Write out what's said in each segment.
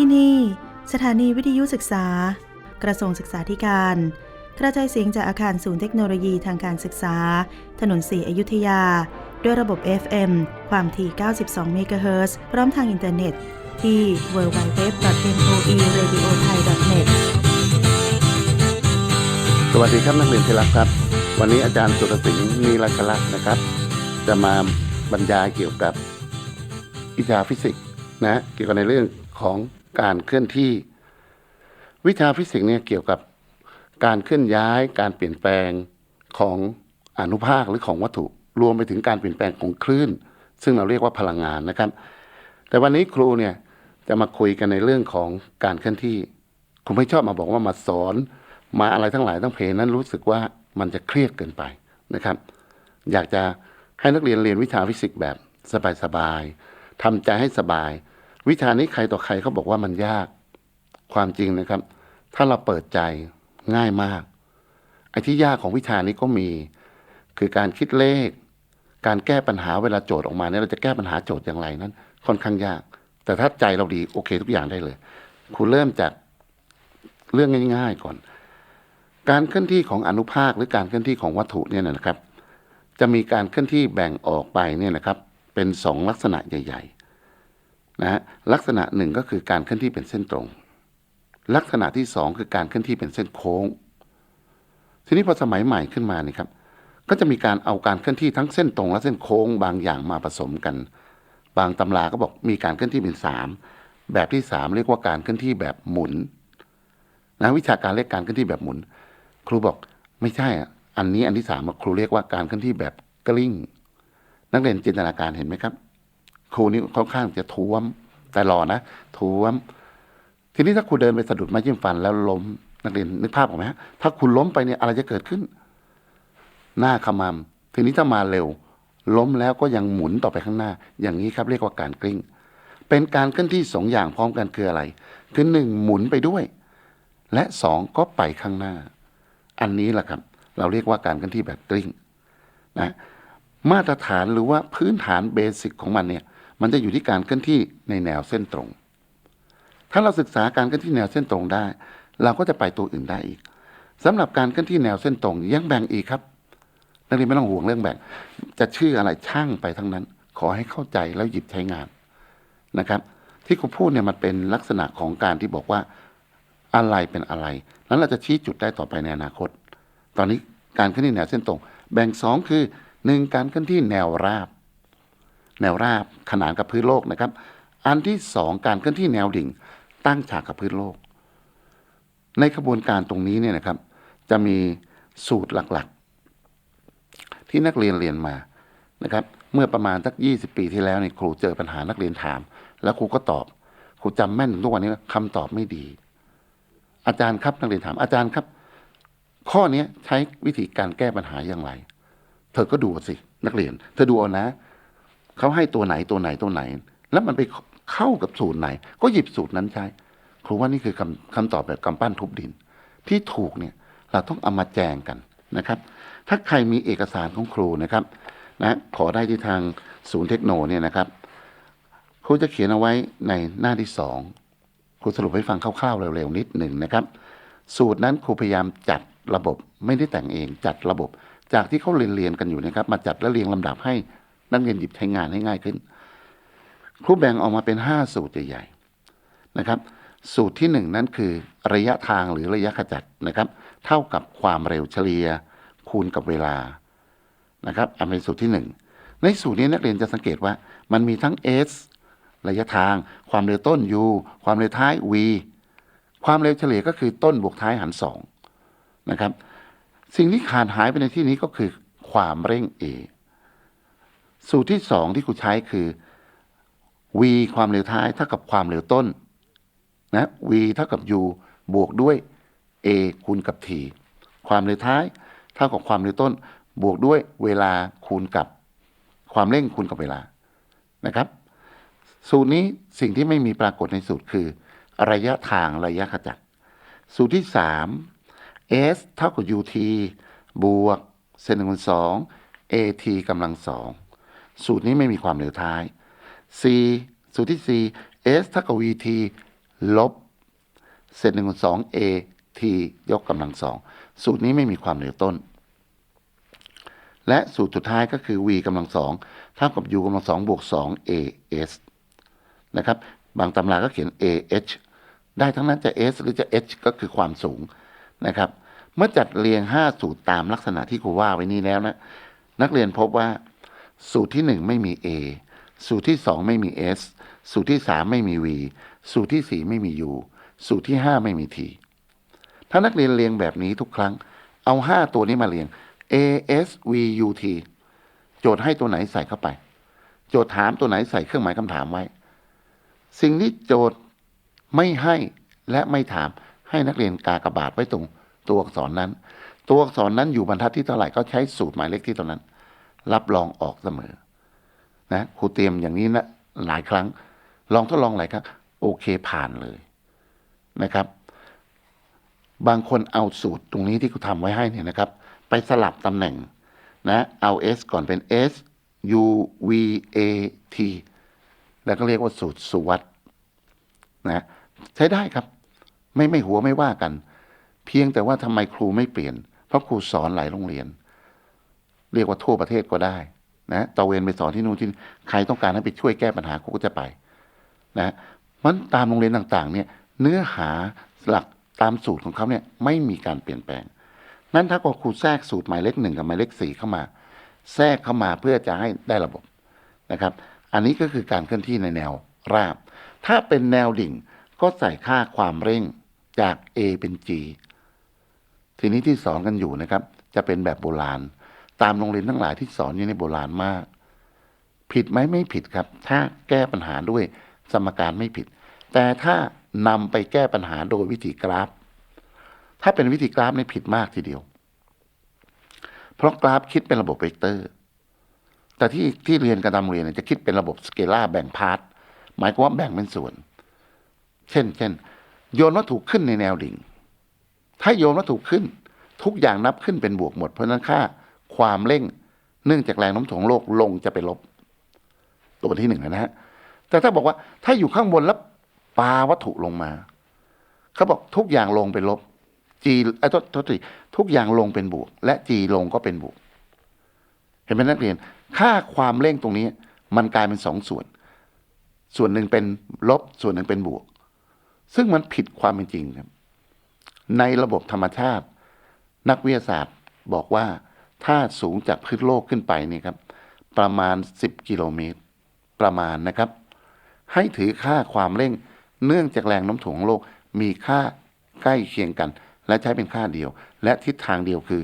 ที่นี่ สถานีวิทยุศึกษา กระทรวงศึกษาธิการ กระจายเสียงจากอาคารศูนย์เทคโนโลยีทางการศึกษา ถนนสีอยุธยา ด้วยระบบ FM ความถี่ 92 เมกะเฮิรตซ์พร้อมทางอินเทอร์เน็ต ที่ www.moeradiothai.net สวัสดีครับนักเรียนที่รักครับ วันนี้อาจารย์สุรสิงห์นีรัชลักษ์นะครับ จะมาบรรยายเกี่ยวกับวิชาฟิสิกส์นะเกี่ยวกับในเรื่องของ การเคลื่อนที่ วิชาฟิสิกส์เนี่ยเกี่ยวกับการเคลื่อนย้ายการเปลี่ยนแปลงของอนุภาคหรือของวัตถุ รวมไปถึงการเปลี่ยนแปลงของคลื่น ซึ่งเราเรียกว่าพลังงานนะครับ แต่วันนี้ครูเนี่ยจะมาคุยกันในเรื่องของการเคลื่อนที่ครูไม่ชอบมาบอกว่ามาสอน มาอะไรทั้งหลายทั้งเพลนั้นรู้สึกว่ามันจะเครียดเกินไปนะครับ อยากจะให้นักเรียนเรียนวิชาฟิสิกส์แบบสบายๆทำใจให้สบาย วิชานี้ใครต่อใครเขาบอกว่ามันยากความจริงนะครับ ถ้าเราเปิดใจง่ายมากไอ้ที่ยากของวิชานี้ก็มี คือการคิดเลข การแก้ปัญหาเวลาโจทย์ออกมาเนี่ยเราจะแก้ปัญหาโจทย์อย่างไรนั้น ค่อนข้างยาก แต่ถ้าใจเราดีโอเคทุกอย่างได้เลยครูเริ่มจากเรื่องง่าย ๆก่อน การเคลื่อนที่ของอนุภาคหรือการเคลื่อนที่ของวัตถุเนี่ยนะครับ จะมีการเคลื่อนที่แบ่งออกไปเนี่ยนะครับ เป็นสองลักษณะใหญ่ ๆ นะฮะลักษณะหนึ่งก็คือการเคลื่อนที่เป็นเส้นตรง ลักษณะที่สองคือการเคลื่อนที่เป็นเส้นโค้ง ทีนี้พอสมัยใหม่ขึ้นมานี่ครับ ก็จะมีการเอาการเคลื่อนที่ทั้งเส้นตรง และเส้นโค้งบางอย่างมาผสมกัน บางตำราก็บอกมีการเคลื่อนที่เป็นสามแบบที่สามเรียกว่าการเคลื่อนที่แบบหมุนนะวิชาการเรียกการเคลื่อนที่แบบหมุน ครูบอกไม่ใช่อันนี้อันที่สามครูเรียกว่าการเคลื่อนที่แบบกลิ้ง นักเรียนจินตนาการเห็นไหมครับ ครูนี่ค่อนข้างจะท้วมแต่หล่อนะท้วม ทีนี้ถ้าครูเดินไปสะดุดไม้จิ้มฟันแล้วล้มนักเรียนนึกภาพออกไหมฮะถ้าคุณล้มไปเนี่ยอะไรจะเกิดขึ้น หน้าขมำทีนี้ถ้ามาเร็ว ล้มแล้วก็ยังหมุนต่อไปข้างหน้า อย่างนี้ครับเรียกว่าการกลิ้ง เป็นการเคลื่อนที่สองอย่างพร้อมกันคืออะไรคือหนึ่งหมุนไปด้วย และสองก็ไปข้างหน้า อันนี้แหละครับ เราเรียกว่าการเคลื่อนที่แบบกลิ้งนะมาตรฐานหรือว่าพื้นฐานเบสิกของมันเนี่ย มันจะอยู่ที่การเคลื่อนที่ในแนวเส้นตรง ถ้าเราศึกษาการเคลื่อนที่แนวเส้นตรงได้ เราก็จะไปตัวอื่นได้อีกสำหรับการเคลื่อนที่แนวเส้นตรงยังแบ่งอีกครับ นักเรียนไม่ต้องห่วงเรื่องแบ่ง จะชื่ออะไรช่างไปทั้งนั้น ขอให้เข้าใจแล้วหยิบใช้งานนะครับ ที่ครูพูดเนี่ยมันเป็นลักษณะของการที่บอกว่าอะไรเป็นอะไร นั้นเราจะชี้จุดได้ต่อไปในอนาคต ตอนนี้การเคลื่อนที่แนวเส้นตรง แบ่งสองคือหนึ่งการเคลื่อนที่แนวราบ แนวราบขนานกับพื้นโลกนะครับ อันที่สองการเคลื่อนที่แนวดิ่ง ตั้งฉากกับพื้นโลก ในขบวนการตรงนี้เนี่ยนะครับ จะมีสูตรหลักๆ ที่นักเรียนเรียนมานะครับ เมื่อประมาณสัก 20 ปีที่แล้วเนี่ยครูเจอปัญหานักเรียนถาม แล้วครูก็ตอบ ครูจำแม่นถึงทุกวันนี้ว่าคำตอบไม่ดี อาจารย์ครับนักเรียนถามอาจารย์ครับ ข้อเนี้ยใช้วิธีการแก้ปัญหาอย่างไร เธอก็ดูสินักเรียน เธอดูเอานะ เขาให้ตัวไหนตัวไหนตัวไหน แล้วมันไปเข้ากับสูตรไหน ก็หยิบสูตรนั้นใช้ครูว่านี่คือคำคำตอบแบบกำปั้นทุบดิน ที่ถูกเนี่ยเราต้องเอามาแจงกันนะครับ ถ้าใครมีเอกสารของครูนะครับนะขอได้ที่ทางศูนย์เทคโนเนี่ยนะครับครูจะเขียนเอาไว้ในหน้าที่สองครูสรุปให้ฟังคร่าวๆเร็วๆนิดหนึ่งนะครับ สูตรนั้นครูพยายามจัดระบบไม่ได้แต่งเองจัดระบบ จากที่เขาเรียนเรียนกันอยู่นะครับ มาจัดและเรียงลำดับให้ นักเรียนหยิบใช้งานให้ง่ายขึ้น ครูแบ่งออกมาเป็น 5 สูตรใหญ่ๆนะครับ สูตรที่ 1 นั้นคือ ระยะทางหรือระยะขจัดนะครับ เท่ากับความเร็วเฉลี่ยคูณกับเวลานะครับอันเป็นสูตรที่ 1 ในสูตรนี้นักเรียนจะสังเกตว่ามันมีทั้ง s ระยะทาง ความเร็วต้น u ความเร็วท้าย v ความเร็วเฉลี่ยก็คือต้นบวกท้ายหารสองนะครับ สิ่งที่ขาดหายไปในที่นี้ก็คือความเร่ง a สูตรที่สองที่ครูใช้คือ v ความเร็วท้ายเท่ากับความเร็วต้นนะ v เท่ากับ u บวกด้วย a คูณกับ t ความเร็วท้ายเท่ากับความเร็วต้น บวกด้วยเวลาคูณกับ ความเร่งคูณกับเวลานะครับ สูตรนี้สิ่งที่ไม่มีปรากฏในสูตรคือ ระยะทางระยะขจัด สูตรที่ 3 s เท่ากับ ut บวกเซนหนึ่งคูณสอง at กำลังสอง สูตรนี้ไม่มีความเร็วท้าย c สูตรที่ 4 s เท่ากับ vt ลบเศษหนึ่งส่วนสอง a t ยกกำลังสองสูตรนี้ไม่มีความเหนือต้น และสูตรสุดท้ายก็คือ v กำลังสองเท่ากับ u กำลังสองบวกสอง a s นะครับ บางตำราก็เขียน a h ได้ทั้งนั้นจะ s หรือจะ h ก็คือความสูงนะครับ เมื่อจัดเรียง 5 สูตรตามลักษณะที่ครูว่าไว้นี้แล้วนะ นักเรียนพบว่า สูตรที่ 1 ไม่มี a สูตรที่ 2 ไม่มี s สูตรที่ 3 ไม่มี v สูตรที่ 4 ไม่มี u สูตรที่ 5 ไม่มี t ถ้านักเรียนเรียงแบบนี้ทุกครั้ง เอา 5 ตัวนี้มาเรียง a s v u t โจทย์ให้ตัวไหนใส่เข้าไป โจทย์ถามตัวไหนใส่เครื่องหมายคำถามไว้ สิ่งที่โจทย์ไม่ให้และไม่ถามให้นักเรียนกากระบาทไว้ตรงตัวอักษรนั้น ตัวอักษรนั้นอยู่บรรทัดที่เท่าไหร่ก็ใช้สูตรหมายเลขที่ตรงนั้น รับรองออกเสมอ นะครูเตรียมอย่างนี้นะหลายครั้ง ลองทดลองหลายครั้งโอเคผ่านเลยนะครับ บางคนเอาสูตรตรงนี้ที่ครูทำไว้ให้เนี่ยนะครับ ไปสลับตำแหน่งนะเอา S ก่อนเป็น S U V A T แล้วก็เรียกว่าสูตรสุวัตนะใช้ได้ครับ ไม่ไม่หัวไม่ว่ากัน เพียงแต่ว่าทำไมครูไม่เปลี่ยน เพราะครูสอนหลายโรงเรียน เรียกว่าทั่วประเทศก็ได้นะตะเวนไปสอนที่นู่นที่นี่ใครต้องการให้ไปช่วยแก้ปัญหาครูก็จะไปนะมันตามโรงเรียนต่างๆ เนี่ยเนื้อหาหลักตามสูตรของเขาเนี่ยไม่มีการเปลี่ยนแปลง นั้นถ้าครูแทรกสูตรหมายเลขหนึ่งกับหมายเลขสี่เข้ามา แทรกเข้ามาเพื่อจะให้ได้ระบบนะครับ อันนี้ก็คือการเคลื่อนที่ในแนวราบ ถ้าเป็นแนวดิ่งก็ใส่ค่าความเร่งจาก A เป็น G ทีนี้ที่สอนกันอยู่นะครับ จะเป็นแบบโบราณ ตามโรงเรียนทั้งหลายที่สอนอยู่ในโบราณมาก ผิดไหมไม่ผิดครับ ถ้าแก้ปัญหาด้วยสมการไม่ผิด แต่ถ้านำไปแก้ปัญหาโดยวิธีกราฟ ถ้าเป็นวิธีกราฟนี่ผิดมากทีเดียว เพราะกราฟคิดเป็นระบบเวกเตอร์ แต่ที่ที่เรียนกันตามเรียนจะคิดเป็นระบบสเกลาร์แบ่งพาร์ทหมายความว่าแบ่งเป็นส่วน เช่น เช่น โยนวัตถุขึ้นในแนวดิ่ง ถ้าโยนวัตถุขึ้น ทุกอย่างนับขึ้นเป็นบวกหมด เพราะนั้นค่า ความเร่ง เนื่องจากแรงโน้มถ่วงโลกลงจะเป็นลบ ตัวที่หนึ่งนะฮะแต่ถ้าบอกว่าถ้าอยู่ข้างบนแล้วปาวัตถุลงมาเขาบอกทุกอย่างลงเป็นลบ G ไอ้ตัวตัวทีทุกอย่างลงเป็นบวก และ G ลงก็เป็นบวก เห็นไหมนักเรียน ค่าความเร่งตรงนี้ มันกลายเป็นสองส่วน ส่วนหนึ่งเป็นลบส่วนหนึ่งเป็นบวก ซึ่งมันผิดความเป็นจริงครับในระบบธรรมชาติ นักวิทยาศาสตร์บอกว่า ถ้าสูงจากพื้นโลกขึ้นไปนี่ครับ ประมาณ 10 กิโลเมตร ประมาณนะครับ ให้ถือค่าความเร่ง เนื่องจากแรงโน้มถ่วงของโลกมีค่าใกล้เคียงกัน และใช้เป็นค่าเดียว และทิศทางเดียวคือ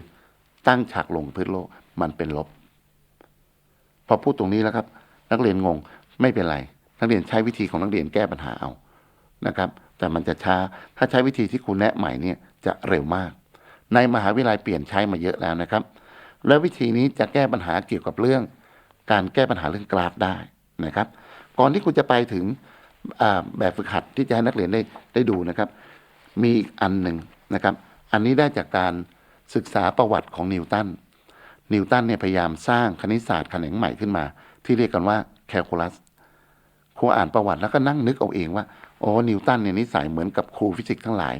ตั้งฉากลงพื้นโลกมันเป็นลบ พอพูดตรงนี้แล้วครับ นักเรียนงงไม่เป็นไร นักเรียนใช้วิธีของนักเรียนแก้ปัญหาเอานะครับ แต่มันจะช้าถ้าใช้วิธีที่ครูแนะใหม่เนี่ยจะเร็วมาก ในมหาวิทยาลัยเปลี่ยนใช้มาเยอะแล้วนะครับ และวิธีนี้จะแก้ปัญหาเกี่ยวกับเรื่อง การแก้ปัญหาเรื่องกราฟได้นะครับ ก่อนที่คุณจะไปถึงแบบฝึกหัดที่จะให้นักเรียนได้ได้ดูนะครับ มีอีกอันหนึ่งนะครับ อันนี้ได้จากการศึกษาประวัติของนิวตัน นิวตันเนี่ยพยายามสร้างคณิตศาสตร์แขนงใหม่ขึ้นมา ที่เรียกกันว่าแคลคูลัสครูอ่านประวัติแล้วก็นั่งนึกเอาเองว่าโอ้นิวตันเนี่ยนิสัยเหมือนกับครูฟิสิกส์ทั้งหลาย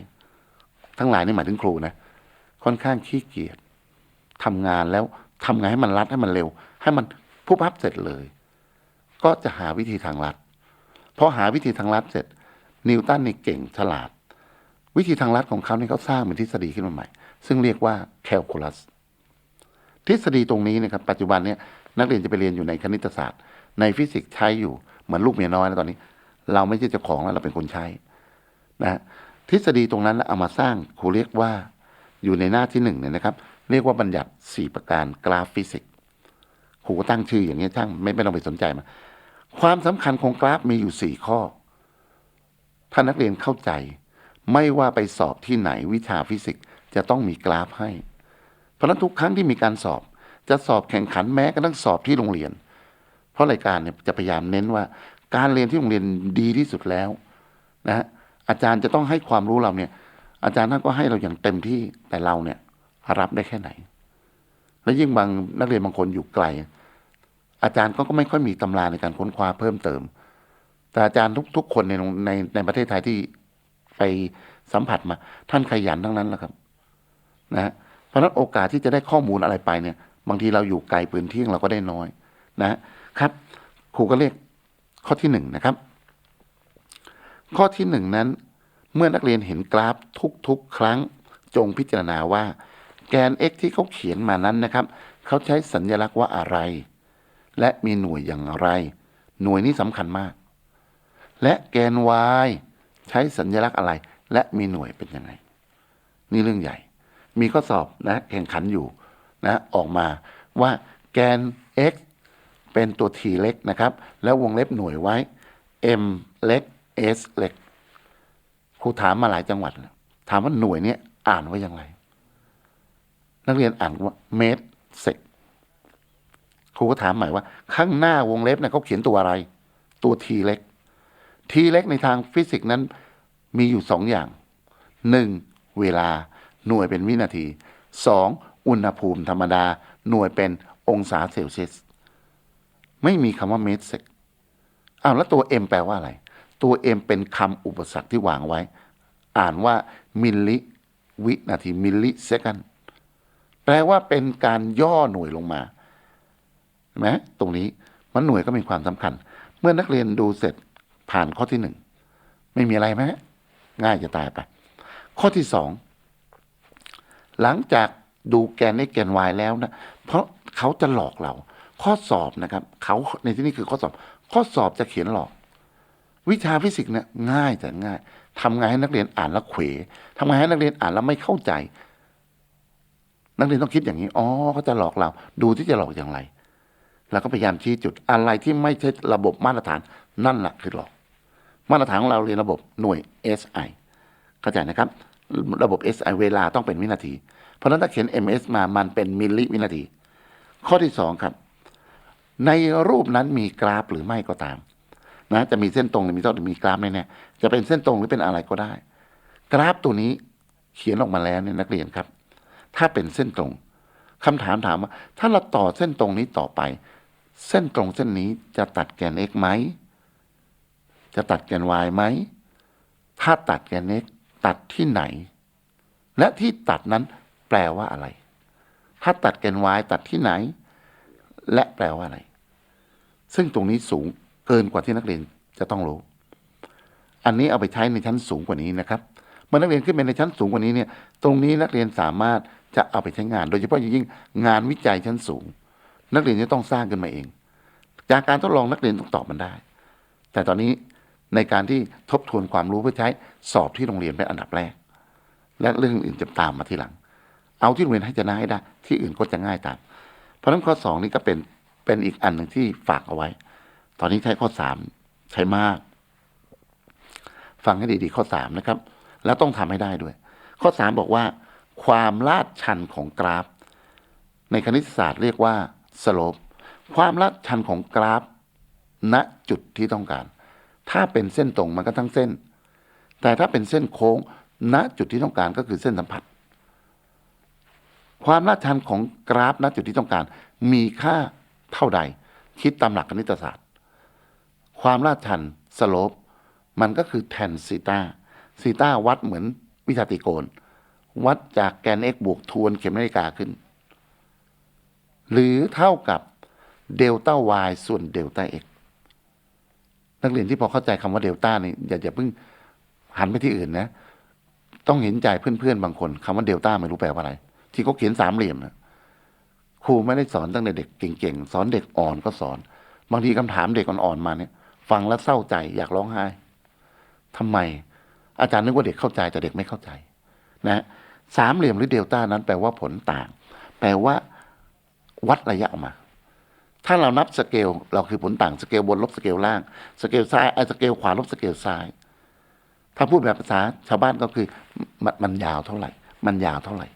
ทั้งหลายนี่หมายถึงครูนะ ค่อนข้างขี้เกียจ ทำงานแล้วทำไงให้มันรัดให้มันเร็ว ให้มันพุบพับเสร็จเลย ก็จะหาวิธีทางลัดพอหาวิธีทางลัดเสร็จ นิวตันนี่เก่งฉลาด วิธีทางลัดของเขาเนี่ยเขาสร้างเป็นทฤษฎีขึ้นมาใหม่ ซึ่งเรียกว่าแคลคูลัสทฤษฎีตรงนี้นะครับปัจจุบันเนี่ยนักเรียนจะไปเรียนอยู่ในคณิตศาสตร์ ในฟิสิกส์ใช้อยู่เหมือนลูกเมียน้อยนะตอนนี้ เราไม่ใช่เจ้าของแล้วเราเป็นคนใช้นะฮะทฤษฎีตรงนั้นเอามาสร้างครูเรียกว่าอยู่ในหน้าที่หนึ่งเนี่ยนะครับ เรียกว่าบัญญัติสี่ประการกราฟฟิสิกส์ครูก็ตั้งชื่ออย่างนี้ช่างไม่ไม่ต้องไปสนใจมันความสำคัญของกราฟมีอยู่สี่ข้อ ถ้านักเรียนเข้าใจ ไม่ว่าไปสอบที่ไหนวิชาฟิสิกส์จะต้องมีกราฟให้ เพราะฉะนั้นทุกครั้งที่มีการสอบ จะสอบแข่งขันแม้กระทั่งสอบที่โรงเรียน เพราะรายการเนี่ยจะพยายามเน้นว่าการเรียนที่โรงเรียนดีที่สุดแล้วนะฮะอาจารย์จะต้องให้ความรู้เราเนี่ย อาจารย์ท่านก็ให้เราอย่างเต็มที่แต่เราเนี่ย รับได้แค่ไหน และยิ่งบางนักเรียนบางคนอยู่ไกล อาจารย์ก็ไม่ค่อยมีตำราในการค้นคว้าเพิ่มเติม แต่อาจารย์ทุก ๆ คนในในในประเทศไทยที่ไปสัมผัสมา ท่านขยันทั้งนั้นแหละครับ นะฮะเพราะนั้นโอกาสที่จะได้ข้อมูลอะไรไปเนี่ย บางทีเราอยู่ไกลพื้นที่เราก็ได้น้อย นะครับ ครูก็เรียกข้อที่หนึ่งนะครับ ข้อที่หนึ่งนั้น เมื่อนักเรียนเห็นกราฟทุกๆ ครั้งจงพิจารณาว่า แกน x ที่เขาเขียนมานั้นนะครับ เขาใช้สัญลักษณ์ว่าอะไร และมีหน่วยอย่างไร หน่วยนี้สำคัญมาก และแกน y ใช้สัญลักษณ์อะไร และมีหน่วยเป็นยังไง นี่เรื่องใหญ่ มีข้อสอบนะแข่งขันอยู่นะออกมาว่าแกน x เป็นตัว t เล็กนะครับ แล้ววงเล็บหน่วยไว้ m เล็ก s เล็กครูถามมาหลายจังหวัด ถามว่าหน่วยเนี้ยอ่านว่าอย่างไร นักเรียนอ่านว่าเมตรเซกครูก็ถามใหม่ว่า ข้างหน้าวงเล็บเนี่ยเขาเขียนตัวอะไร ตัวทีเล็กทีเล็กในทางฟิสิกส์นั้นมีอยู่สองอย่างหนึ่งเวลาหน่วยเป็นวินาทีสองอุณหภูมิธรรมดา หน่วยเป็นองศาเซลเซียสไม่มีคำว่าเมตรเซกอ้าวแล้วตัว M แปลว่าอะไร ตัว M เป็นคำอุปสรรคที่วางไว้ อ่านว่ามิลลิวินาทีมิลลิเซกัน แปลว่าเป็นการย่อหน่วยลงมาไหมตรงนี้มันหน่วยก็มีความสำคัญ เมื่อนักเรียนดูเสร็จผ่านข้อที่หนึ่งไม่มีอะไรไหมง่ายจะตายไป ข้อที่สองหลังจากดูแกน x แกน y แล้วนะ เพราะเขาจะหลอกเรา ข้อสอบนะครับเขาในที่นี้คือข้อสอบ ข้อสอบจะเขียนหลอก วิชาฟิสิกส์เนี่ยง่ายแต่ง่ายทำไงให้นักเรียนอ่านแล้วเขวทำไงให้นักเรียนอ่านแล้วไม่เข้าใจ นักเรียนต้องคิดอย่างนี้ อ๋อเขาจะหลอกเรา ดูที่จะหลอกอย่างไรแล้วก็พยายามชี้จุด อะไรที่ไม่ใช่ระบบมาตรฐาน นั่นแหละคือหลอก มาตรฐานของเราเรียนระบบหน่วย SI เข้าใจนะครับ ระบบ SI เวลาต้องเป็นวินาที เพราะนั้นถ้าเขียน MS มา มันเป็นมิลลิวินาที ข้อที่สองครับ ในรูปนั้นมีกราฟหรือไม่ก็ตาม นะ จะมีเส้นตรงหรือมีต้อมีกราฟแน่ๆจะเป็นเส้นตรงหรือเป็นอะไรก็ได้ กราฟตัวนี้เขียนออกมาแล้วเนี่ยนักเรียนครับ ถ้าเป็นเส้นตรงคำถามถามว่า ถ้าเราต่อเส้นตรงนี้ต่อไป เส้นตรงเส้นนี้จะตัดแกน x ไหม จะตัดแกน y ไหม ถ้าตัดแกน x ตัดที่ไหน และที่ตัดนั้นแปลว่าอะไร ถ้าตัดแกน y ตัดที่ไหน และแปลว่าอะไร ซึ่งตรงนี้สูงเกินกว่าที่นักเรียนจะต้องรู้ อันนี้เอาไปใช้ในชั้นสูงกว่านี้นะครับเมื่อนักเรียนขึ้นไปในชั้นสูงกว่านี้เนี่ย ตรงนี้นักเรียนสามารถ จะเอาไปใช้งาน โดยเฉพาะอย่างยิ่งงานวิจัยชั้นสูง นักเรียนจะต้องสร้างขึ้นมาเอง จากการทดลองนักเรียนต้องตอบมันได้ แต่ตอนนี้ในการที่ทบทวนความรู้เพื่อใช้สอบที่โรงเรียนเป็นอันดับแรก และเรื่องอื่นจะตามมาทีหลัง เอาที่โรงเรียนให้ชนะให้ได้ ที่อื่นก็จะง่ายตาม เพราะนั้นข้อสองนี้ก็เป็นเป็นอีกอันหนึ่งที่ฝากเอาไว้ ตอนนี้ใช้ข้อสามใช้มาก ฟังให้ดีๆข้อสามนะครับ แล้วต้องทำให้ได้ด้วย ข้อสามบอกว่า ความลาดชันของกราฟ ในคณิตศาสตร์เรียกว่าสโลปความลาดชันของกราฟ ณจุดที่ต้องการ ถ้าเป็นเส้นตรงมันก็ทั้งเส้น แต่ถ้าเป็นเส้นโค้ง ณจุดที่ต้องการก็คือเส้นสัมผัส ความลาดชันของกราฟ ณจุดที่ต้องการ มีค่าเท่าใด คิดตามหลักคณิตศาสตร์ ความลาดชันสโลปมันก็คือแทนซีตาซีตาวัดเหมือนวิชาตรีโกณ วัดจากแกน x บวกทวนเข็มนาฬิกาขึ้น หรือเท่ากับเดลต้า y ส่วนเดลต้า x นักเรียนที่พอเข้าใจคำว่าเดลต้านี่อย่าอย่าเพิ่งหันไปที่อื่นนะ ต้องเห็นใจเพื่อนๆบางคนคำว่าเดลต้าไม่รู้แปลว่าอะไร ที่เขาเขียนสามเหลี่ยมนะครูไม่ได้สอนตั้งแต่เด็กเก่งๆ สอนเด็กอ่อนก็สอน บางทีคำถามเด็กอ่อนๆมาเนี่ย ฟังแล้วเศร้าใจอยากร้องไห้ทำไม อาจารย์นึกว่าเด็กเข้าใจแต่เด็กไม่เข้าใจ นะ สามเหลี่ยมหรือเดลต้านั้นแปลว่าผลต่าง แปลว่าวัดระยะออกมา ถ้าเรานับสเกลเราคือผลต่างสเกลบนลบสเกลล่าง สเกลซ้ายไอ้สเกลขวาลบสเกลซ้าย ถ้าพูดแบบภาษาชาวบ้านก็คือมันมันยาวเท่าไหร่ มันยาวเท่าไหร่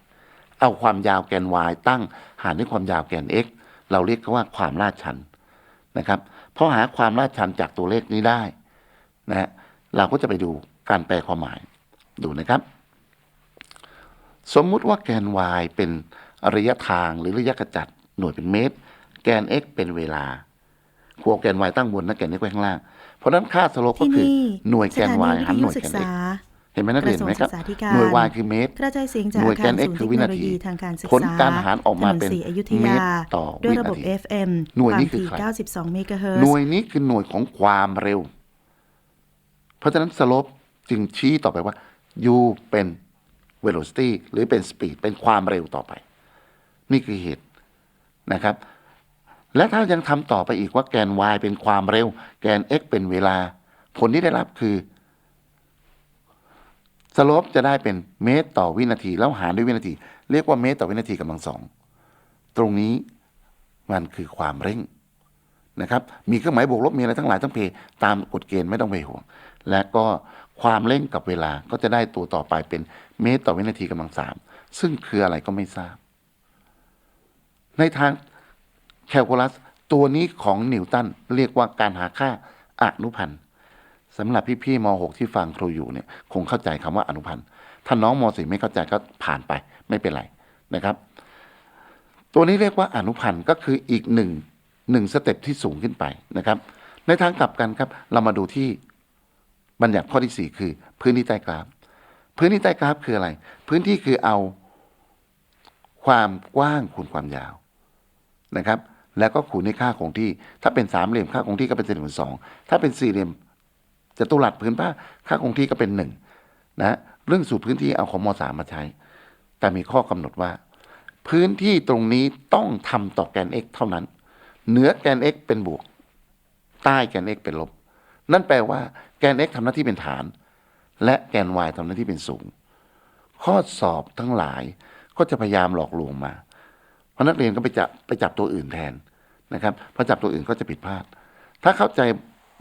เอาความยาวแกน y ตั้งหารด้วยความยาวแกน x เราเรียกว่าความลาดชันนะครับพอหาความลาดชันจากตัวเลขนี้ได้นะฮะเราก็จะไปดูการแปลความหมายดูนะครับ สมมุติว่าแกน y เป็นระยะทางหรือระยะกระจัดหน่วยเป็นเมตร แกน x เป็นเวลาครูเอาแกน y ตั้งบนนะแกน x ไว้ข้างล่าง เพราะฉะนั้นค่าสโลปก็ที่คือนี่หน่วยแกนสถา y นีหันวิทหน่ยุวยศึแกกนษา x เห็นไหมนักกเรีระยนทรวงไหมคศึรับกษาธิการหน่วย y คือเมตรกระจายเสียงจากหน่วยอาแกคารน X ศูนย์คืเทอควิโนนาโลทียีทางการศึกผลษาการหารออกมาถนนเป็นศรีอยุธยาเมตรต่อด้วยวิระบบนาที FM หน่วยนี้ความคือถี่ใคร92เมกะเฮิรหตน่วซ์ยนี้คือหน่วยของความเร็ว เพราะฉะนั้นสโลปจึงชี้ต่อไปว่า u เป็น velocity หรือเป็น speed เป็นความเร็วต่อไป นี่คือเหตุนะครับ และถ้ายังทำต่อไปอีกว่าแกน y เป็นความเร็ว แกน x เป็นเวลา ผลที่ได้รับคือสโลปจะได้เป็นเมตรต่อวินาที แล้วหารด้วยวินาที เรียกว่าเมตรต่อวินาทีกำลังสองตรงนี้มันคือความเร่งนะครับ มีเครื่องหมายบวกลบมีอะไรทั้งหลายทั้งเพตามกฎเกณฑ์ไม่ต้องไปห่วง และก็ ความเร่งกับเวลาก็จะได้ตัวต่อไปเป็นเมตรต่อวินาทีกำลังสามซึ่งคืออะไรก็ไม่ทราบ ในทางแคลคูลัส ตัวนี้ของนิวตันเรียกว่าการหาค่าอนุพันธ์สำหรับพี่ๆม .6 ที่ฟังครูอยู่เนี่ยคงเข้าใจคำว่าอนุพันธ์ถ้าน้องม .4 ไม่เข้าใจก็ผ่านไปไม่เป็นไรนะครับ ตัวนี้เรียกว่าอนุพันธ์ก็คืออีกหนึ่งหนึ่งสเต็ปที่สูงขึ้นไปนะครับ ในทางกลับกันครับ เรามาดูที่ บัญญัติข้อที่ 4 คือ พื้นที่ใต้กราฟ พื้นที่ใต้กราฟคืออะไร พื้นที่คือเอาความกว้างคูณความยาวนะครับ แล้วก็คูณในค่าคงที่ ถ้าเป็นสามเหลี่ยมค่าคงที่ก็เป็นเศษส่วนสองถ้าเป็นสี่เหลี่ยมจัตุรัสพื้นผ้าค่าคงที่ก็เป็นหนึ่งนะเรื่องสูตรพื้นที่เอาของมสามมาใช้ แต่มีข้อกำหนดว่า พื้นที่ตรงนี้ต้องทำต่อแกน x เท่านั้น เหนือแกน x เป็นบวก ใต้แกน x เป็นลบ นั่นแปลว่าแกน x ทำหน้าที่เป็นฐาน และแกน y ทำหน้าที่เป็นสูง ข้อสอบทั้งหลายก็จะพยายามหลอกลวงมา เพราะนักเรียนก็ไปจับไปจับตัวอื่นแทนนะครับพอจับตัวอื่นก็จะผิดพลาด ถ้าเข้าใจ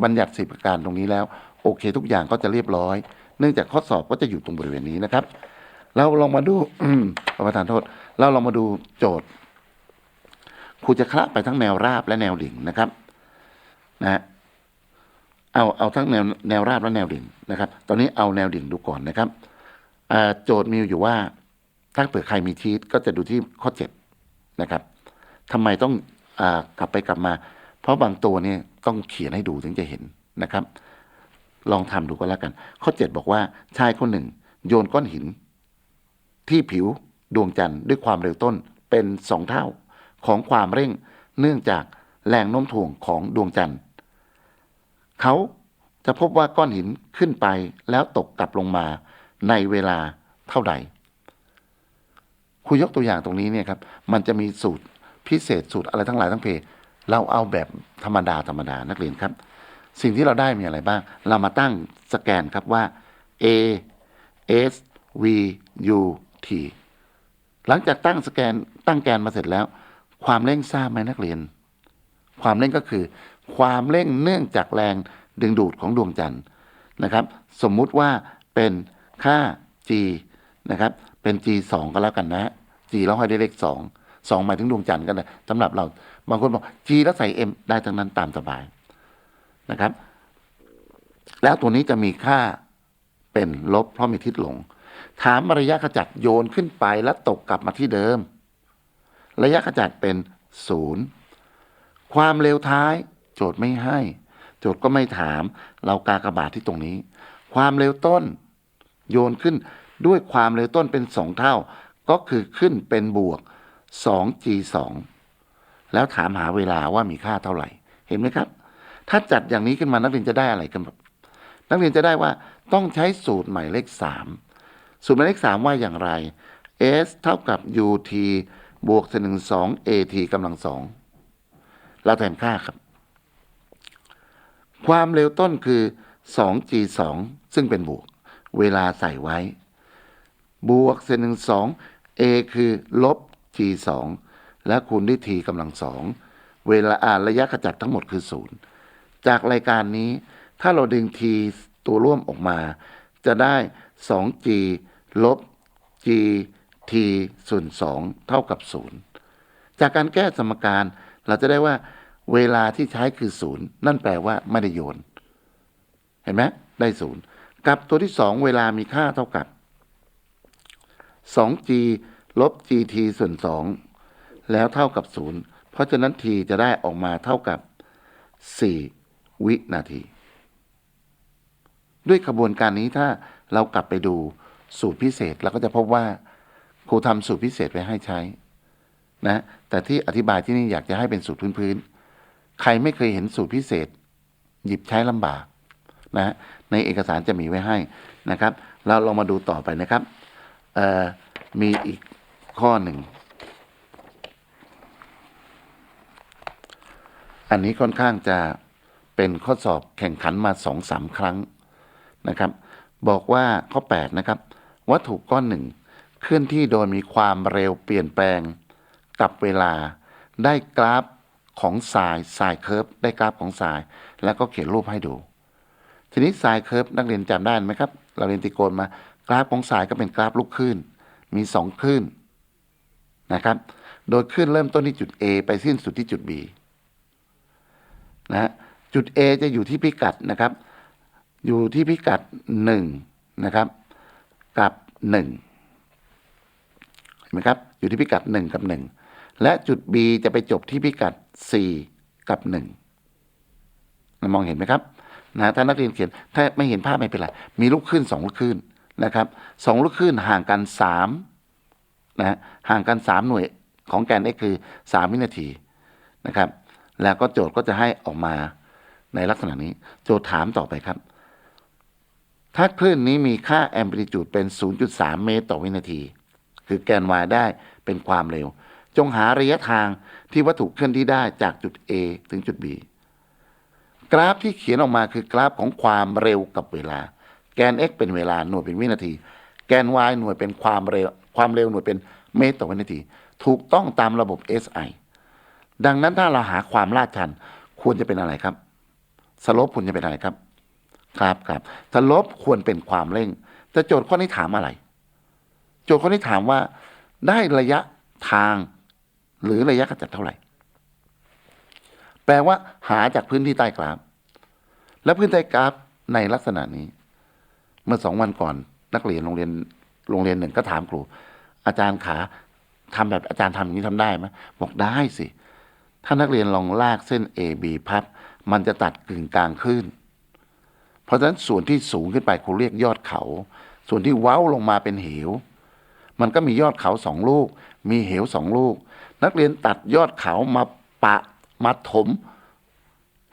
บัญญัติสิบประการตรงนี้แล้ว โอเค ทุกอย่างก็จะเรียบร้อย เนื่องจากข้อสอบก็จะอยู่ตรงบริเวณนี้นะครับ เราลองมาดูประธานโทษ เราลองมาดูโจทย์ครูจะคละไปทั้งแนวราบและแนวดิ่งนะครับ นะฮะ เอาเอาทั้งแนวแนวราบและแนวดิ่งนะครับ ตอนนี้เอาแนวดิ่งดูก่อนนะครับโจทย์มีอยู่ว่าถ้าเผื่อใครมีชีตก็จะดูที่ข้อเจ็ดนะครับทำไมต้องอกลับไปกลับมา เพราะบางตัวเนี่ยต้องเขียนให้ดูถึงจะเห็นนะครับ ลองทำดูก็แล้วกัน ข้อเจ็ดบอกว่าชายคนหนึ่ง โยนก้อนหิน ที่ผิวดวงจันทร์ด้วยความเร็วต้นเป็นสองเท่าของความเร่ง เนื่องจากแรงโน้มถ่วงของดวงจันทร์ เขาจะพบว่าก้อนหินขึ้นไปแล้วตกกลับลงมาในเวลาเท่าใดคุยยกตัวอย่างตรงนี้เนี่ยครับ มันจะมีสูตรพิเศษสูตรอะไรทั้งหลายทั้งเพ เราเอาแบบธรรมดาธรรมดานักเรียนครับ สิ่งที่เราได้มีอะไรบ้าง เรามาตั้งสแกนครับว่า A S V U T หลังจากตั้งสแกนตั้งแกนมาเสร็จแล้ว ความเร่งทราบไหมนักเรียน ความเร่งก็คือ ความเร่งเนื่องจากแรงดึงดูดของดวงจันทร์นะครับ สมมุติว่าเป็นค่า g นะครับ เป็น g 2ก็แล้วกันนะ g แล้วให้ได้เลข2 2หมายถึงดวงจันทร์กันเลยสำหรับเราบางคนบอก g แล้วใส่ m ได้ทั้งนั้นตามสบายนะครับ แล้วตัวนี้จะมีค่าเป็นลบเพราะมีทิศหลง ถามระยะขจัดโยนขึ้นไปแล้วตกกลับมาที่เดิม ระยะขจัดเป็นศูนย์ความเร็วท้าย โจทย์ไม่ให้ โจทย์ก็ไม่ถาม เรากากระบาทที่ตรงนี้ ความเร็วต้น โยนขึ้นด้วยความเร็วต้นเป็นสองเท่า ก็คือขึ้นเป็นบวก 2g 2 แล้วถามหาเวลาว่ามีค่าเท่าไหร่ เห็นไหมครับ ถ้าจัดอย่างนี้ขึ้นมานักเรียนจะได้อะไรกันแบบนักเรียนจะได้ว่าต้องใช้สูตรหมายเลข 3 สูตรหมายเลข 3 ว่าอย่างไร s เท่ากับ ut บวกเศษหนึ่งสอง at กำลังสองเราแทนค่าครับ ความเร็วต้นคือ 2g 2 ซึ่งเป็นบวก เวลาใส่ไว้ บวกเศษหนึ่งสอง a คือลบ g 2 และคูณด้วย t กำลังสอง เวลาอ่านระยะขจัดทั้งหมดคือศูนย์จากรายการนี้ ถ้าเราดึง t ตัวร่วมออกมา จะได้ 2g ลบ g t ส่วน2เท่ากับ 0 จากการแก้สมการเราจะได้ว่า เวลาที่ใช้คือ0นั่นแปลว่าไม่ได้โยน เห็นไหมได้0กับตัวที่2เวลามีค่าเท่ากับ 2g ลบ gt ส่วน 2 แล้วเท่ากับ 0 เพราะฉะนั้น t จะได้ออกมาเท่ากับ 4 วินาที ด้วยขบวนการนี้ถ้าเรากลับไปดูสูตรพิเศษเราก็จะพบว่าครูทำสูตรพิเศษไว้ให้ใช้นะแต่ที่อธิบายที่นี่อยากจะให้เป็นสูตรพื้นๆ ใครไม่เคยเห็นสูตรพิเศษ หยิบใช้ลำบากนะในเอกสารจะมีไว้ให้นะครับ เราลองมาดูต่อไปนะครับมีอีกข้อหนึ่ง อันนี้ค่อนข้างจะเป็นข้อสอบแข่งขันมาสองสามครั้งนะครับ บอกว่าข้อ 8 นะครับ วัตถุก้อนหนึ่งเคลื่อนที่โดยมีความเร็วเปลี่ยนแปลงกับเวลาได้กราฟ ของสายสายเคิร์ฟได้กราฟของสาย แล้วก็เขียนรูปให้ดู ทีนี้สายเคิร์ฟนักเรียนจำได้ไหมครับ เราเรียนตรีโกณมากราฟของสายก็เป็นกราฟลูกคลื่น มีสองคลื่นนะครับ โดยคลื่นเริ่มต้นที่จุด A ไปสิ้นสุดที่จุด B นะจุด A จะอยู่ที่พิกัดนะครับ อยู่ที่พิกัดหนึ่งนะครับ กับหนึ่งเห็นไหมครับ อยู่ที่พิกัดหนึ่งกับหนึ่งและจุด B จะไปจบที่พิกัด สี่กับหนึ่งมองเห็นไหมครับนะถ้านักเรียนเขียนถ้าไม่เห็นภาพไม่เป็นไร มีลูกคลื่นสองลูกคลื่นนะครับสองลูกคลื่นห่างกันสามนะฮะห่างกันสามหน่วยของแกน x คือสามวินาทีนะครับ แล้วก็โจทย์ก็จะให้ออกมาในลักษณะนี้ โจทย์ถามต่อไปครับ ถ้าคลื่นนี้มีค่าแอมพลิจูดเป็น 0.3 เมตรต่อวินาที คือแกน y ได้เป็นความเร็ว จงหาระยะทางที่วัตถุเคลื่อนที่ได้จากจุด A ถึงจุด B กราฟที่เขียนออกมาคือกราฟของความเร็วกับเวลา แกน x เป็นเวลาหน่วยเป็นวินาที แกน y หน่วยเป็นความเร็ว ความเร็วหน่วยเป็นเมตรต่อวินาที ถูกต้องตามระบบ SI ดังนั้นถ้าเราหาความลาดชันควรจะเป็นอะไรครับสลปควรจะเป็นอะไรครับ ครับครับสลปควรเป็นความเร่ง แต่โจทย์ข้อนี้ถามอะไร โจทย์ข้อนี้ถามว่าได้ระยะทาง หรือระยะขจัดเท่าไหร่ แปลว่าหาจากพื้นที่ใต้กราฟ และพื้นที่ใต้กราฟในลักษณะนี้ เมื่อสองวันก่อนนักเรียนโรงเรียนโรงเรียนหนึ่งก็ถามครู อาจารย์ขาทำแบบอาจารย์ทำอย่างนี้ทำได้ไหมบอกได้สิ ถ้านักเรียนลองลากเส้น A B พับ มันจะตัดกึ่งกลางขึ้น เพราะฉะนั้นส่วนที่สูงขึ้นไปครูเรียกยอดเขา ส่วนที่เว้าลงมาเป็นเหว มันก็มียอดเขาสองลูก มีเหวสองลูก นักเรียนตัดยอดเขามาปะมาถม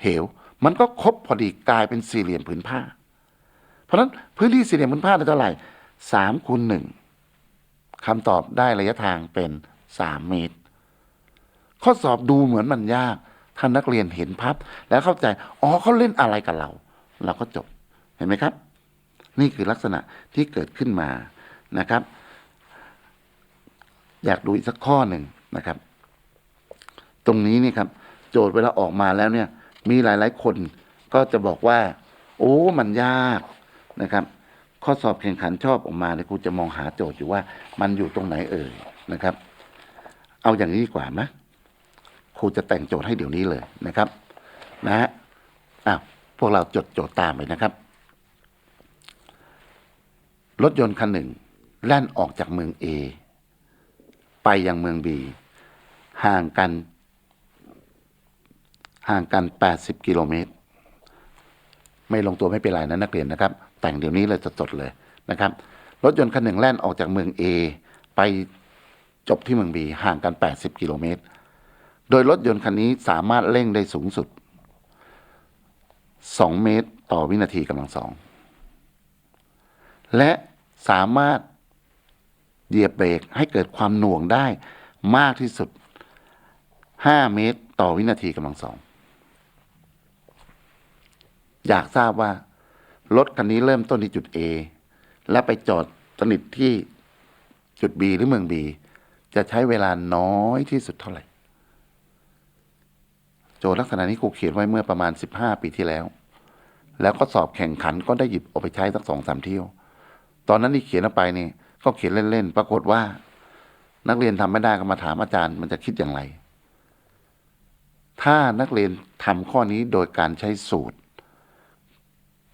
เหว มันก็ครบพอดีกลายเป็นสี่เหลี่ยมผืนผ้า เพราะฉะนั้นพื้นที่สี่เหลี่ยมผืนผ้าได้เท่าไหร่สามคูณหนึ่งคำตอบได้ระยะทางเป็นสามเมตร ข้อสอบดูเหมือนมันยากท่านนักเรียนเห็นพับแล้วเข้าใจอ๋อเขาเล่นอะไรกับเรา เราก็จบเห็นไหมครับ นี่คือลักษณะที่เกิดขึ้นมานะครับ อยากดูอีกสักข้อหนึ่ง นะครับ ตรงนี้นี่ครับ โจทย์เวลาออกมาแล้วเนี่ย มีหลายๆคนก็จะบอกว่า โอ้มันยากนะครับ ข้อสอบแข่งขันชอบออกมาเนี่ยครูจะมองหาโจทย์อยู่ว่า มันอยู่ตรงไหนเอ่ยนะครับ เอาอย่างนี้ดีกว่าไหมครูจะแต่งโจทย์ให้เดี๋ยวนี้เลยนะครับ นะฮะอ้าวพวกเราจดโจทย์ตามไปนะครับรถยนต์คันหนึ่งแล่นออกจากเมือง A ไปยังเมือง B ห่างกัน ห่างกัน 80 กิโลเมตร ไม่ลงตัวไม่เป็นไรนะนักเรียนนะครับ แต่งเดี๋ยวนี้เลยสดๆเลยนะครับ รถยนต์คันหนึ่งแล่นออกจากเมือง A ไปจบที่เมือง B ห่างกัน 80 กิโลเมตร โดยรถยนต์คันนี้สามารถเร่งได้สูงสุด 2 เมตรต่อวินาทีกำลังสอง และสามารถเหยียบเบรกให้เกิดความหน่วงได้มากที่สุด 5เมตรต่อวินาทีกำลังสอง อยากทราบว่า รถคันนี้เริ่มต้นที่จุด A และไปจอดสนิทที่จุด B หรือเมือง B จะใช้เวลาน้อยที่สุดเท่าไหร่ โจทย์ลักษณะนี้ครูเขียนไว้เมื่อประมาณ 15 ปีที่แล้ว แล้วก็สอบแข่งขันก็ได้หยิบเอาไปใช้สักสองสามเที่ยว ตอนนั้นที่เขียนออกไปนี่ก็เขียนเล่นๆ ปรากฏว่า นักเรียนทำไม่ได้ก็มาถามอาจารย์มันจะคิดอย่างไร ถ้านักเรียนทำข้อนี้โดยการใช้สูตร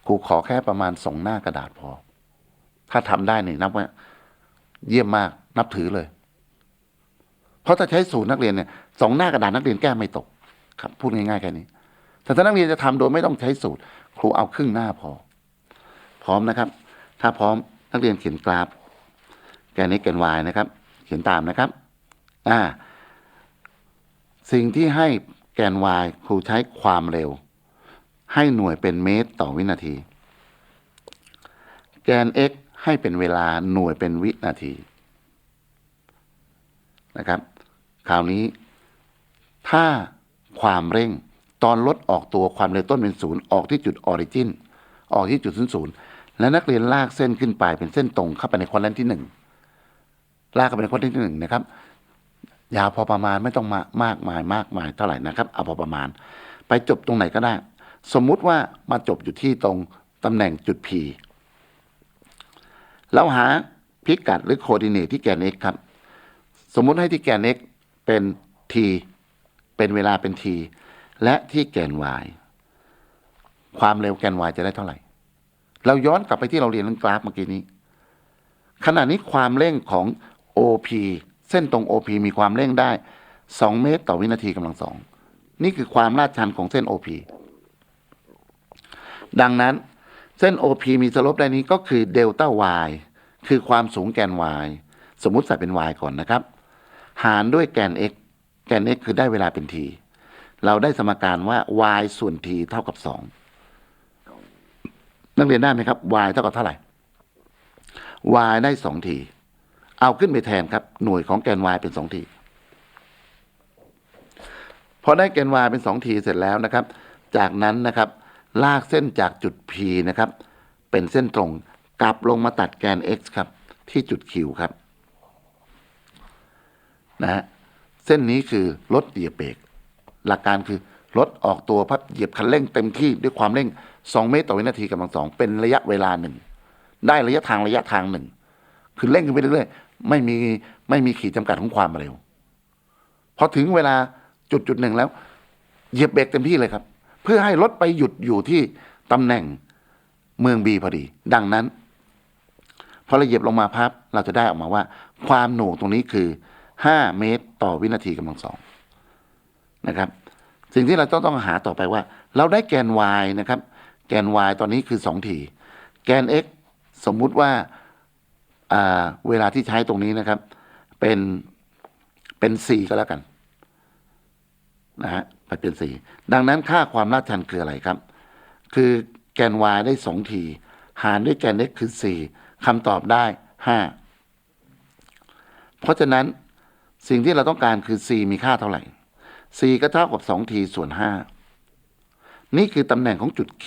ครูขอแค่ประมาณสองหน้ากระดาษพอ ถ้าทำได้นี่นับว่า เยี่ยมมากนับถือเลย เพราะถ้าใช้สูตรนักเรียนเนี่ยสองหน้ากระดาษนักเรียนแก้ไม่ตก ครับ พูดง่ายๆแค่นี้ แต่ถ้านักเรียนจะทำโดยไม่ต้องใช้สูตร ครูเอาครึ่งหน้าพอ พร้อมนะครับ ถ้าพร้อมนักเรียนเขียนกราฟ แกน x แกน y นะครับ เขียนตามนะครับ อ่า สิ่งที่ให้ แกน y ครูใช้ความเร็ว ให้หน่วยเป็นเมตรต่อวินาที แกน x ให้เป็นเวลาหน่วยเป็นวินาทีนะครับคราวนี้ ถ้าความเร่งตอนลดออกตัวความเร็วต้นเป็นศูนย์ออกที่จุดออริจินออกที่จุดศูนย์ศูนย์และนักเรียนลากเส้นขึ้นไปเป็นเส้นตรงเข้าไปในควอดแรนที่หนึ่งลากเข้าไปในควอดแรนที่หนึ่งนะครับ ยาวพอประมาณไม่ต้องมามากมายมากมายเท่าไหร่นะครับเอาพอประมาณ ไปจบตรงไหนก็ได้ สมมุติว่ามาจบอยู่ที่ตรงตำแหน่งจุด P เราหาพิกัดหรือโคดิเนตที่แกน x ครับ สมมุติให้ที่แกน x เป็น t เป็นเวลาเป็น t และที่แกน y ความเร็วแกน y จะได้เท่าไหร่ เราย้อนกลับไปที่เราเรียนเรื่องกราฟเมื่อกี้นี้ ขณะนี้ความเร่งของ OP เส้นตรง OP มีความเร่งได้ 2 เมตรต่อวินาทีกำลังสอง นี่คือความลาดชันของเส้น OP ดังนั้นเส้น OP มีสโลปด้นนี้ก็คือเดลต้า y คือความสูงแกน y สมมุติใส่เป็น y ก่อนนะครับ หารด้วยแกน x แกน x คือได้เวลาเป็น t เราได้สมการว่า y ส่วน t เท่ากับ 2 นักเรียนได้ไหมครับ y เท่ากับเท่าไหร่ y ได้ 2t เอาขึ้นไปแทนครับ หน่วยของแกน y เป็น 2t พอได้แกน y เป็น 2t เสร็จแล้วนะครับ จากนั้นนะครับลากเส้นจากจุด p นะครับ เป็นเส้นตรงกลับลงมาตัดแกน x ครับ ที่จุด q ครับนะฮะเส้นนี้คือรถเหยียบเบรกหลักการคือรถออกตัวพับเหยียบคันเร่งเต็มที่ด้วยความเร่ง 2 เมตรต่อวินาทีกำลังสองเป็นระยะเวลาหนึ่งได้ระยะทางระยะทางหนึ่งคือเร่งขึ้นไปเรื่อย ไม่มีไม่มีขีดจำกัดของความเร็วพอถึงเวลาจุดจุดหนึ่งแล้ว เหยียบเบรกเต็มที่เลยครับ เพื่อให้รถไปหยุดอยู่ที่ตำแหน่งเมืองบีพอดี ดังนั้นพอเราเหยียบลงมาพับเราจะได้ออกมาว่า ความหน่วงตรงนี้คือ 5 เมตรต่อวินาทีกำลังสองนะครับ สิ่งที่เราต้องต้องหาต่อไปว่า เราได้แกน y นะครับ แกน y ตอนนี้คือ 2 ที แกน x สมมุติว่าอ่า เวลาที่ใช้ตรงนี้นะครับ เป็นเป็น4ก็แล้วกันนะฮะไปเป็น4ดังนั้นค่าความลาดชันคืออะไรครับ คือแกน y ได้2ที หารด้วยแกน x คือ4คำตอบได้5เพราะฉะนั้นสิ่งที่เราต้องการคือ c มีค่าเท่าไหร่ c ก็เท่ากับ2 t ส่วน 5 นี่คือตำแหน่งของจุด q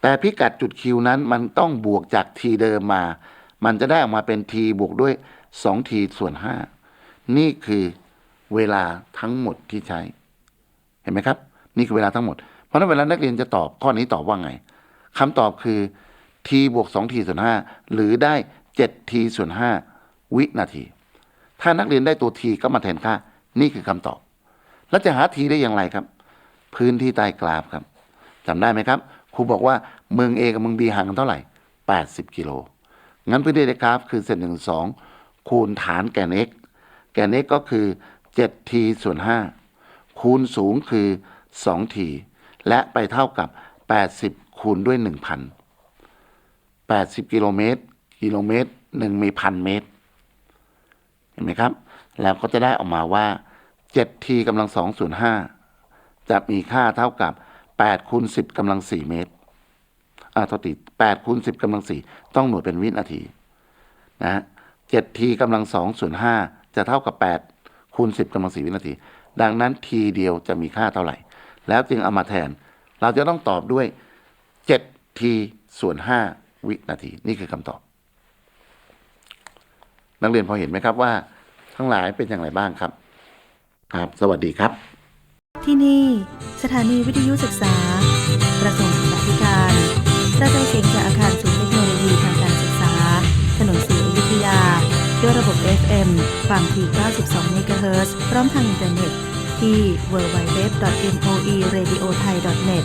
แต่พิกัดจุด q นั้นมันต้องบวกจาก t เดิมมา มันจะได้ออกมาเป็น t บวกด้วย 2t ส่วน 5 นี่คือเวลาทั้งหมดที่ใช้ เห็นไหมครับ นี่คือเวลาทั้งหมด เพราะฉะนั้นเวลานักเรียนจะตอบข้อนี้ตอบว่าไงคำตอบคือ t บวก 2t ส่วน 5 หรือได้ 7t ส่วน 5 วินาที ถ้านักเรียนได้ตัว t ก็มาแทนค่า นี่คือคำตอบ แล้วจะหา t ได้อย่างไรครับ พื้นที่ใต้กราฟครับจำได้ไหมครับ ครูบอกว่าเมือง A กับเมือง B ห่างกันเท่าไหร่ 80 กิโล งั้นพื้นที่ใต้กราฟคือเศษหนึ่งสองคูณฐานแกน x แกน x ก็คือ 7t ส่วน 5 คูณสูงคือ 2t และไปเท่ากับ 80 คูณด้วย 1,000 80 กิโลเมตร กิโลเมตรหนึ่งมีพันเมตร เห็นไหมครับ แล้วก็จะได้ออกมาว่า 7t กำลัง2ส่วน5จะมีค่าเท่ากับ8คูณ10กำลัง4เมตร อ่าโทษที8คูณ10กำลัง4ต้องหน่วยเป็นวินาทีนะฮะ 7t กำลัง2ส่วน5จะเท่ากับ8คูณ10กำลัง4วินาที ดังนั้น t เดียวจะมีค่าเท่าไหร่ แล้วจึงเอามาแทน เราจะต้องตอบด้วย 7t ส่วน5วินาที นี่คือคำตอบ นักเรียนพอเห็นไหมครับว่าทั้งหลายเป็นอย่างไรบ้างครับ ครับ สวัสดีครับ ที่นี่ สถานีวิทยุศึกษากระทรวงศึกษาธิการ ระจายเสียงจากอาคารศูนย์เทคโนโลยีทางการศึกษา ถนนศรีอยุธยา ด้วยระบบ FM ความถี่ 92 เมกะเฮิรตซ์พร้อมทางอินเทอร์เน็ตที่ www.moeradiothai.net